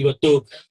ಇವತ್ತು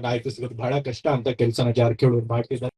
ನಾಯಕ ಸಿಗೋದು ಬಹಳ ಕಷ್ಟ ಅಂತ ಕೆಲಸನ ಜಾರಕಿಹೊಳಿ ಮಾಡ್ತಿದ್ದಾರೆ.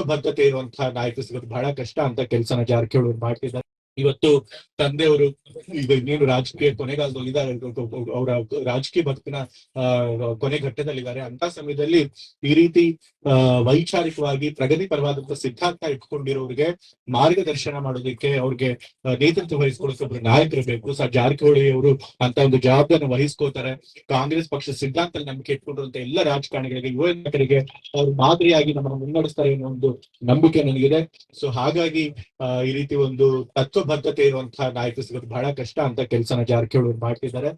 ತತ್ವಬದ್ಧತೆ ಇರುವಂತಹ ನಾಯಕ ಸಿಗೋದು ಬಹಳ ಕಷ್ಟ ಅಂತ ಕೆಲಸನ ಜಾರಕಿಹೊಳಿ ಮಾಡ್ತಿದ್ದಾರೆ. ಇವತ್ತು ತಂದೆಯವರು ಈಗ ಇನ್ನೇನು ರಾಜಕೀಯ ಕೊನೆಗಾಲದಲ್ಲಿ ಇದ್ದಾರೆ ಅವರ ರಾಜಕೀಯ ಬದುಕಿನ ಕೊನೆ ಘಟ್ಟದಲ್ಲಿದ್ದಾರೆ. ಅಂತ ಸಮಯದಲ್ಲಿ ಈ ರೀತಿ ವೈಚಾರಿಕವಾಗಿ ಪ್ರಗತಿ ಪರವಾದಂತ ಸಿದ್ಧಾಂತ ಇಟ್ಕೊಂಡಿರೋರಿಗೆ ಮಾರ್ಗದರ್ಶನ ಮಾಡೋದಕ್ಕೆ ಅವ್ರಿಗೆ ನೇತೃತ್ವ ವಹಿಸ್ಕೊಳ್ಳೋಕೆ ಒಬ್ರು ನಾಯಕರು ಬೇಕು ಸರ್ ಜಾರಕಿಹೊಳಿ ಅವರು ಅಂತ ಒಂದು ಜವಾಬ್ದಾರಿ ವಹಿಸ್ಕೋತಾರೆ. ಕಾಂಗ್ರೆಸ್ ಪಕ್ಷ ಸಿದ್ಧಾಂತ ನಂಬಿಕೆ ಇಟ್ಕೊಂಡಿರುವಂತ ಎಲ್ಲ ರಾಜಕಾರಣಿಗಳಿಗೆ, ಯುವ ನಾಯಕರಿಗೆ ಅವ್ರು ಮಾದರಿಯಾಗಿ ನಮ್ಮನ್ನು ಮುನ್ನಡೆಸ್ತಾರೆ ಅನ್ನೋ ಒಂದು ನಂಬಿಕೆ ನನಗಿದೆ. ಸೊ ಹಾಗಾಗಿ ಈ ರೀತಿ ಒಂದು ಬದ್ಧತೆ ಇರುವಂತಹ ನಾಯಕ ಸಿಗೋದು ಬಹಳ ಕಷ್ಟ ಅಂತ ಕೆಲಸನ ಜಾರಕಿಹೊಳಿ ಮಾಡ್ತಿದ್ದಾರೆ.